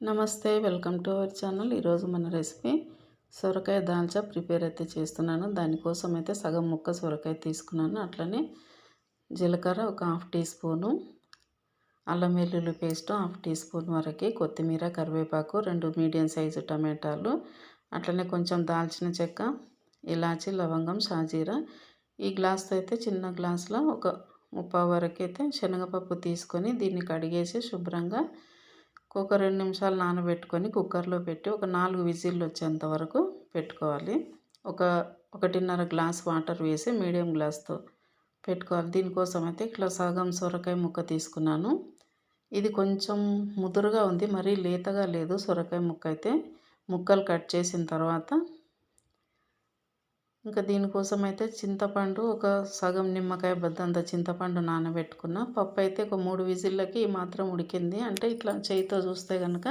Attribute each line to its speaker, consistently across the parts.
Speaker 1: నమస్తే welcome to our channel. ఈరోజు మన రెసిపీ సొరకాయ దాల్చా ప్రిపేర్ అయితే చేస్తున్నాను. దానికోసం అయితే సగం ముక్క సొరకాయ తీసుకున్నాను. అట్లనే జీలకర్ర ఒక హాఫ్ టీ స్పూను అల్లం వెల్లుల్లి పేస్ట్ హాఫ్ టీ స్పూన్ వరకు కొత్తిమీర కరివేపాకు రెండు మీడియం సైజు టమాటాలు అట్లనే కొంచెం దాల్చిన చెక్క ఇలాచి లవంగం షాజీరా. ఈ గ్లాస్తో అయితే చిన్న గ్లాస్లో ఒక ముప్పై వరకు అయితే శనగపప్పు తీసుకొని దీన్ని కడిగేసి శుభ్రంగా ఒక రెండు నిమిషాలు నానబెట్టుకొని కుక్కర్లో పెట్టి ఒక నాలుగు విజిల్లు వచ్చేంత వరకు పెట్టుకోవాలి. ఒక ఒకటిన్నర గ్లాస్ వాటర్ వేసి మీడియం గ్లాస్తో పెట్టుకోవాలి. దీనికోసం అయితే ఇట్లా సగం సొరకాయ ముక్క తీసుకున్నాను. ఇది కొంచెం ముదురుగా ఉంది మరీ లేతగా లేదు సొరకాయ ముక్క అయితే. ముక్కలు కట్ చేసిన తర్వాత ఇంకా దీనికోసం అయితే చింతపండు ఒక సగం నిమ్మకాయ బద్దంత చింతపండు నానబెట్టుకున్న. పప్పు అయితే ఒక మూడు విజిల్లకి మాత్రం ఉడికింది. అంటే ఇట్లా చేయితో చూస్తే కనుక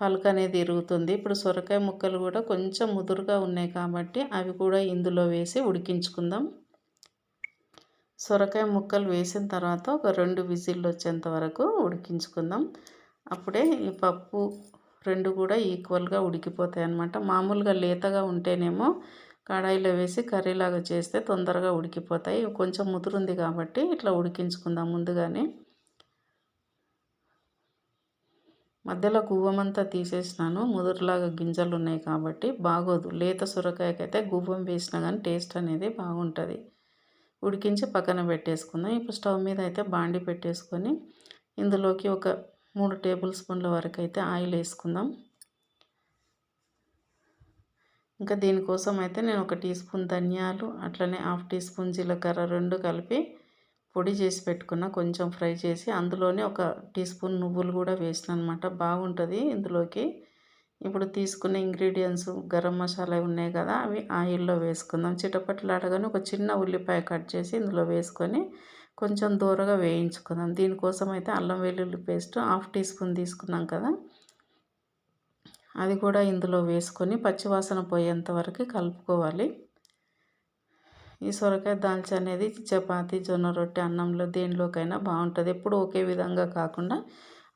Speaker 1: పలక అనేది ఇరుగుతుంది. ఇప్పుడు సొరకాయ ముక్కలు కూడా కొంచెం ముదురుగా ఉన్నాయి కాబట్టి అవి కూడా ఇందులో వేసి ఉడికించుకుందాం. సొరకాయ ముక్కలు వేసిన తర్వాత ఒక రెండు విజిల్లు వచ్చేంత వరకు ఉడికించుకుందాం. అప్పుడే ఈ పప్పు రెండు కూడా ఈక్వల్గా ఉడికిపోతాయి అన్నమాట. మామూలుగా లేతగా ఉంటేనేమో కడాయిలో వేసి కర్రీలాగా చేస్తే తొందరగా ఉడికిపోతాయి. కొంచెం ముదురుంది కాబట్టి ఇట్లా ఉడికించుకుందాం ముందుగానే. మధ్యలో గువ్వమంతా తీసేసినాను. ముదురులాగా గింజలు ఉన్నాయి కాబట్టి బాగోదు. లేత సొరకాయకైతే గువ్వం వేసినా కానీ టేస్ట్ అనేది బాగుంటుంది. ఉడికించి పక్కన పెట్టేసుకుందాం. ఇప్పుడు స్టవ్ మీద అయితే బాండి పెట్టేసుకొని ఇందులోకి ఒక మూడు టేబుల్ స్పూన్ల వరకు అయితే ఆయిల్ వేసుకుందాం. ఇంకా దీనికోసం అయితే నేను ఒక టీ స్పూన్ ధనియాలు అట్లనే హాఫ్ టీ స్పూన్ జీలకర్ర రెండు కలిపి పొడి చేసి పెట్టుకున్న కొంచెం ఫ్రై చేసి అందులోనే ఒక టీ స్పూన్ నువ్వులు కూడా వేసిన అనమాట బాగుంటుంది ఇందులోకి. ఇప్పుడు తీసుకున్న ఇంగ్రీడియంట్స్ గరం మసాలా ఉన్నాయి కదా అవి ఆయిల్లో వేసుకుందాం. చిటపట్లాడగానే ఒక చిన్న ఉల్లిపాయ కట్ చేసి ఇందులో వేసుకొని కొంచెం దూరగా వేయించుకుందాం. దీనికోసం అయితే అల్లం వెల్లుల్లి పేస్ట్ హాఫ్ టీ స్పూన్ తీసుకున్నాం కదా అది కూడా ఇందులో వేసుకొని పచ్చివాసన పోయేంత వరకు కలుపుకోవాలి. ఈ సొరకాయ దాల్చి అనేది చపాతి జొన్న రొట్టె అన్నంలో దేనిలోకైనా బాగుంటుంది. ఎప్పుడు ఒకే విధంగా కాకుండా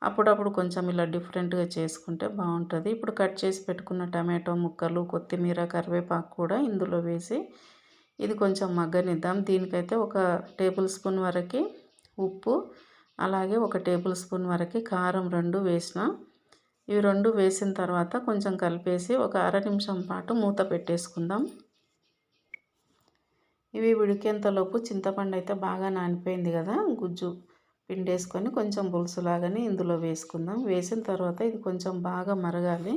Speaker 1: అప్పుడప్పుడు కొంచెం ఇలా డిఫరెంట్గా చేసుకుంటే బాగుంటుంది. ఇప్పుడు కట్ చేసి పెట్టుకున్న టమాటో ముక్కలు కొత్తిమీర కరివేపాకు కూడా ఇందులో వేసి ఇది కొంచెం మగ్గనిద్దాం. దీనికైతే ఒక టేబుల్ స్పూన్ వరకు ఉప్పు అలాగే ఒక టేబుల్ స్పూన్ వరకు కారం రెండు వేసిన ఇవి రెండు వేసిన తర్వాత కొంచెం కలిపేసి ఒక అర నిమిషం పాటు మూత పెట్టేసుకుందాం. ఇవి ఉడికేంతలోపు చింతపండు అయితే బాగా నానిపోయింది కదా గుజ్జు పిండేసుకొని కొంచెం పులుసులాగానే ఇందులో వేసుకుందాం. వేసిన తర్వాత ఇది కొంచెం బాగా మరగాలి.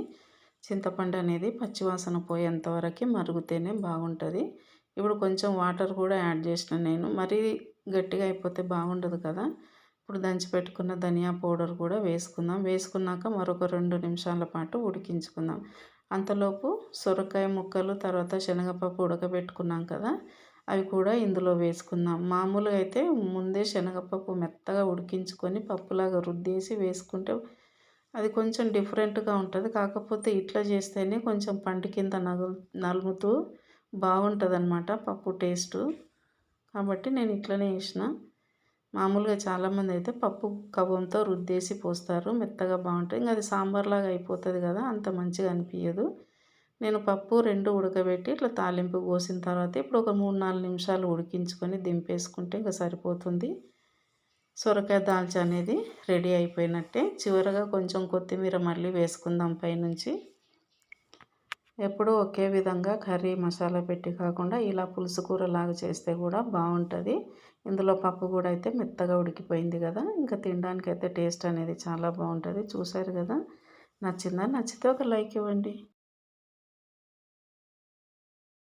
Speaker 1: చింతపండు అనేది పచ్చివాసన పోయేంత వరకు మరుగుతేనే బాగుంటుంది. ఇప్పుడు కొంచెం వాటర్ కూడా యాడ్ చేసిన నేను. మరీ గట్టిగా అయిపోతే బాగుండదు కదా. ఇప్పుడు దంచి పెట్టుకున్న ధనియా పౌడర్ కూడా వేసుకుందాం. వేసుకున్నాక మరొక రెండు నిమిషాల పాటు ఉడికించుకుందాం. అంతలోపు సొరకాయ ముక్కలు తర్వాత శనగపప్పు ఉడకబెట్టుకున్నాం కదా అవి కూడా ఇందులో వేసుకుందాం. మామూలుగా అయితే ముందే శనగపప్పు మెత్తగా ఉడికించుకొని పప్పులాగా రుద్దేసి వేసుకుంటే అది కొంచెం డిఫరెంట్గా ఉంటుంది. కాకపోతే ఇట్లా చేస్తేనే కొంచెం పంట కింద నగు నలుముతూ బాగుంటుంది అన్నమాట పప్పు టేస్టు. కాబట్టి నేను ఇట్లనే వేసిన మామూలుగా చాలామంది అయితే పప్పు కవ్వంతో రుద్దేసి పోస్తారు. మెత్తగా బాగుంటుంది ఇంకా అది సాంబార్లాగా అయిపోతుంది కదా అంత మంచిగా అనిపించదు నేను పప్పు రెండు ఉడకబెట్టి ఇట్లా తాలింపు పోసిన తర్వాత ఇప్పుడు ఒక మూడు నాలుగు నిమిషాలు ఉడికించుకొని దింపేసుకుంటే ఇంకా సరిపోతుంది. సొరకాయ దాల్చా అనేది రెడీ అయిపోయినట్టే. చివరగా కొంచెం కొత్తిమీర మళ్ళీ వేసుకుందాం పైనుంచి. ఎప్పుడూ ఒకే విధంగా కర్రీ మసాలా పెట్టి కాకుండా ఇలా పులుసు కూర లాగా చేస్తే కూడా బాగుంటుంది. ఇందులో పప్పు కూడా అయితే మెత్తగా ఉడికిపోయింది కదా ఇంకా తినడానికి అయితే టేస్ట్ అనేది చాలా బాగుంటుంది. చూశారు కదా? నచ్చిందా? నచ్చితే ఒక లైక్ ఇవ్వండి.